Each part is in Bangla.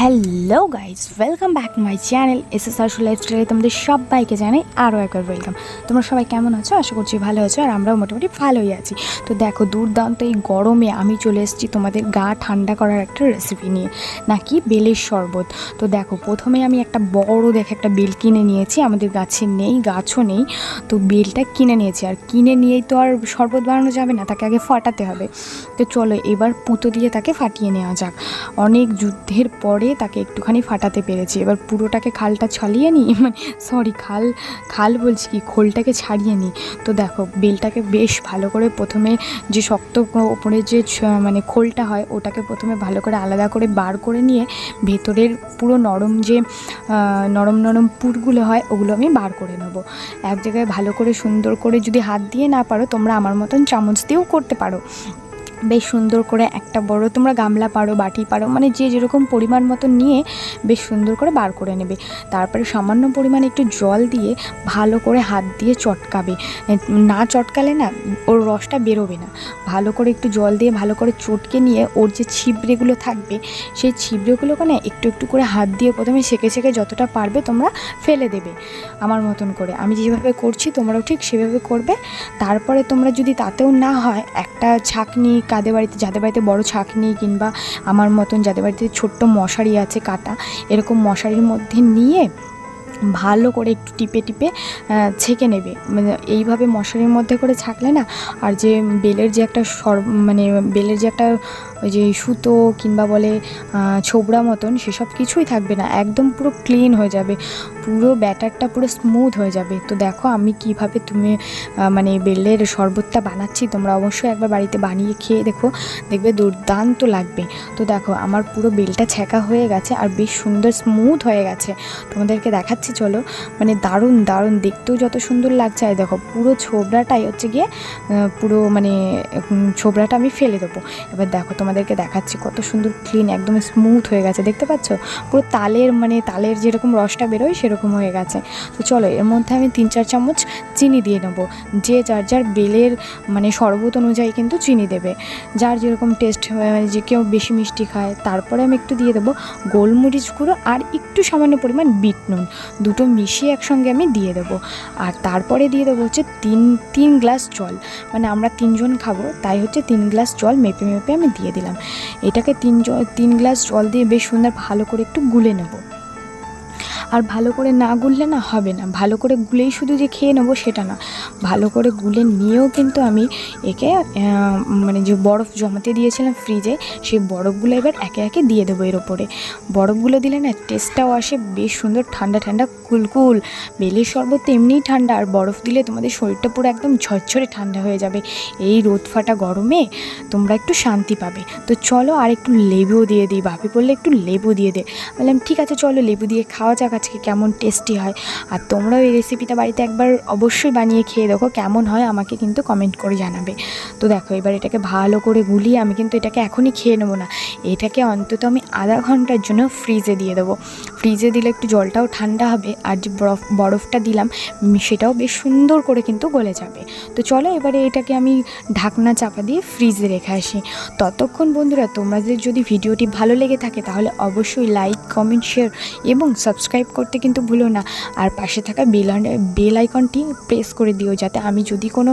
Hello guys welcome back to my channel S S Arshu লাইফস্টাইলে তোমাদের সবাইকে জানাই আরও একবার ওয়েলকাম তোমরা সবাই কেমন আছো? আশা করছি ভালো আছো, আর আমরাও মোটামুটি ভালোই আছি। তো দেখো, দুর্দান্ত এই গরমে আমি চলে এসেছি তোমাদের গা ঠান্ডা করার একটা রেসিপি নিয়ে। নাকি? বেলের শরবত। তো দেখো, প্রথমে আমি একটা বড় দেখে একটা বেল কিনে নিয়েছি। আমাদের গাছে নেই, গাছও নেই। তো বেলটা কিনে নিয়েছি। আর কিনে নিয়েই তো আর শরবত বানানো যাবে না, তাকে আগে ফাটাতে হবে। তো চলো, এবার পুঁতো দিয়ে তাকে ফাটিয়ে নেওয়া যাক। অনেক যুদ্ধের পরে তাকে একটুখানি ফাটাতে পেরেছি। এবার পুরোটাকে খালটা ছাড়িয়ে নিই। মানে সরি খাল খাল বলছি কি, খোলটাকে ছাড়িয়ে নিই। তো দেখো, বেলটাকে বেশ ভালো করে প্রথমে যে শক্ত ওপরে যে মানে খোলটা হয়, ওটাকে প্রথমে ভালো করে আলাদা করে বার করে নিয়ে ভেতরের পুরো নরম যে নরম নরম পুরগুলো হয়, ওগুলো আমি বার করে নেব। এক জায়গায় ভালো করে সুন্দর করে যদি হাত দিয়ে না পারো, তোমরা আমার মতন চামচ দিয়েও করতে পারো। বেশ সুন্দর করে একটা বড়, তোমরা গামলা পারো, বাটি পারো মানে যে যেরকম পরিমাণ মতো নিয়ে বেশ সুন্দর করে বার করে নেবে। তারপরে সামান্য পরিমাণে একটু জল দিয়ে ভালো করে হাত দিয়ে চটকাবে। না চটকালে না ওর রসটা বেরোবে না। ভালো করে একটু জল দিয়ে ভালো করে চটকে নিয়ে ওর যে ছিবড়েগুলো থাকবে, সেই ছিবড়েগুলোকে না একটু একটু করে হাত দিয়ে প্রথমে সেকে সেকে যতটা পারবে তোমরা ফেলে দেবে, আমার মতন করে। আমি যেভাবে করছি তোমরাও ঠিক সেভাবে করবে। তারপরে তোমরা যদি তাতেও না হয়, একটা ছাকনি কাদের বাড়িতে, যাদের বাড়িতে বড় নেই কিংবা আমার মতন যাদের বাড়িতে ছোট্ট মশারি আছে, কাটা, এরকম মশারির মধ্যে নিয়ে ভালো করে একটু টিপে টিপে ছেঁকে নেবে। মানে এইভাবে মশারির মধ্যে করে ছাকলে না, আর যে বেলের যে একটা সর মানে বেলের যে একটা ওই যে সুতো কিংবা বলে ছোবড়া মতন, সেসব কিছুই থাকবে না। একদম পুরো ক্লিন হয়ে যাবে। পুরো ব্যাটারটা পুরো স্মুথ হয়ে যাবে। তো দেখো আমি কীভাবে তুমি মানে বেলের শরবতটা বানাচ্ছি, তোমরা অবশ্যই একবার বাড়িতে বানিয়ে খেয়ে দেখো। দেখবে দুর্দান্ত লাগবে। তো দেখো আমার পুরো বেলটা ছ্যাঁকা হয়ে গেছে আর বেশ সুন্দর স্মুথ হয়ে গেছে। তোমাদেরকে দেখাচ্ছি চলো। মানে দারুণ দারুণ। দেখতেও যত সুন্দর লাগছে। আর দেখো, পুরো ছোবড়াটাই হচ্ছে গিয়ে পুরো মানে ছোবড়াটা আমি ফেলে দেবো। এবার দেখো, তোমাদেরকে দেখাচ্ছি কত সুন্দর ক্লিন একদম স্মুথ হয়ে গেছে। দেখতে পাচ্ছ? পুরো তালের মানে তালের যেরকম রসটা বেরোয়, সেরকম হয়ে গেছে। তো চলো, এর মধ্যে আমি তিন চার চামচ চিনি দিয়ে নেব। যে যার যার বেলের মানে শরবত অনুযায়ী কিন্তু চিনি দেবে। যার যেরকম টেস্ট মানে যে কেউ বেশি মিষ্টি খায়, তারপরে আমি একটু দিয়ে দেবো গোলমরিচ গুঁড়ো আর একটু সামান্য পরিমাণ বিট নুন। দুটো মিশিয়ে একসঙ্গে আমি দিয়ে দেবো। আর তারপরে দিয়ে দেবো হচ্ছে তিন তিন গ্লাস জল। মানে আমরা তিনজন খাব, তাই হচ্ছে তিন গ্লাস জল মেপে মেপে আমি দিয়ে দিলাম। এটাকে তিন জল তিন গ্লাস জল দিয়ে বেশ সুন্দর ভালো করে একটু গুলে নেব। আর ভালো করে না গুললে না হবে না। ভালো করে গুলেই শুধু যে খেয়ে নেব সেটা না। ভালো করে গুলে নিয়েও কিন্তু আমি একে মানে যে বরফ জমাতে দিয়েছিলাম ফ্রিজে সেই বরফগুলো এবার একে একে দিয়ে দেবো এর ওপরে। বরফগুলো দিলে না টেস্টটাও আসে, বেশ সুন্দর ঠান্ডা ঠান্ডা কুলকুল। বেলের শরবত এমনিই ঠান্ডা, আর বরফ দিলে তোমাদের শরীরটা পুরো একদম ঝরঝরে ঠান্ডা হয়ে যাবে। এই রোদ ফাটা গরমে তোমরা একটু শান্তি পাবে। তো চলো আর একটু লেবুও দিয়ে দিই, ভাবি বললে একটু লেবু দিয়ে দে। বললাম, ঠিক আছে, চলো লেবু দিয়ে খাওয়া যাক আজকে কেমন টেস্টি হয়। আর তোমরাও এই রেসিপিটা বাড়িতে একবার অবশ্যই বানিয়ে খেয়ে দেখো, কেমন হয় আমাকে কিন্তু কমেন্ট করে জানাবে। তো দেখো, এবার এটাকে ভালো করে গুলিয়ে আমি কিন্তু এটাকে এখনই খেয়ে নেব না। এটাকে অন্তত আমি আধা ঘণ্টার জন্য ফ্রিজে দিয়ে দেবো। ফ্রিজে দিলে একটু জলটাও ঠান্ডা হবে, আর যে বরফ, বরফটা দিলাম সেটাও বেশ সুন্দর করে কিন্তু গলে যাবে। তো চলো, এবারে এটাকে আমি ঢাকনা চাপা দিয়ে ফ্রিজে রেখে আসি। ততক্ষণ বন্ধুরা, তোমাদের যদি ভিডিওটি ভালো লেগে থাকে, তাহলে অবশ্যই লাইক কমেন্ট শেয়ার এবং সাবস্ক্রাইব করতে কিন্তু ভুলো না। আর পাশে থাকা বেল বেল আইকনটি প্রেস করে দিও যাতে আমি যদি কোনো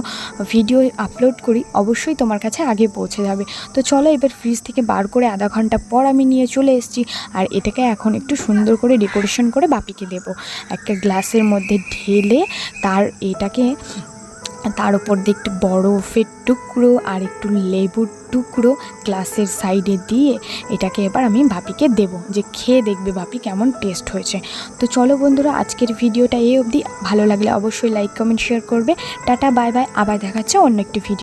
ভিডিও আপলোড করি, অবশ্যই তোমার কাছে আগে পৌঁছে যাবে। তো চলো এবার ফ্রিজ থেকে বার করে আধা ঘণ্টা পর আমি নিয়ে চলে এসেছি। আর এটাকে এখন একটু সুন্দর করে ডেকোরেশন করে বাপিকে দেবো। একটা গ্লাসের মধ্যে ঢেলে তার এটাকে তার উপর দিয়ে একটু বরফের টুকরো আর একটু লেবুর টুকরো গ্লাসের সাইডে দিয়ে এটাকে এবার আমি ভাপিকে দেব। যে খেয়ে দেখবে ভাপি কেমন টেস্ট হয়েছে। তো চলো বন্ধুরা, আজকের ভিডিওটা এই অবধি। ভালো লাগলে অবশ্যই লাইক কমেন্ট শেয়ার করবে। টাটা বাই বাই আবার দেখাচ্ছে অন্য একটি ভিডিও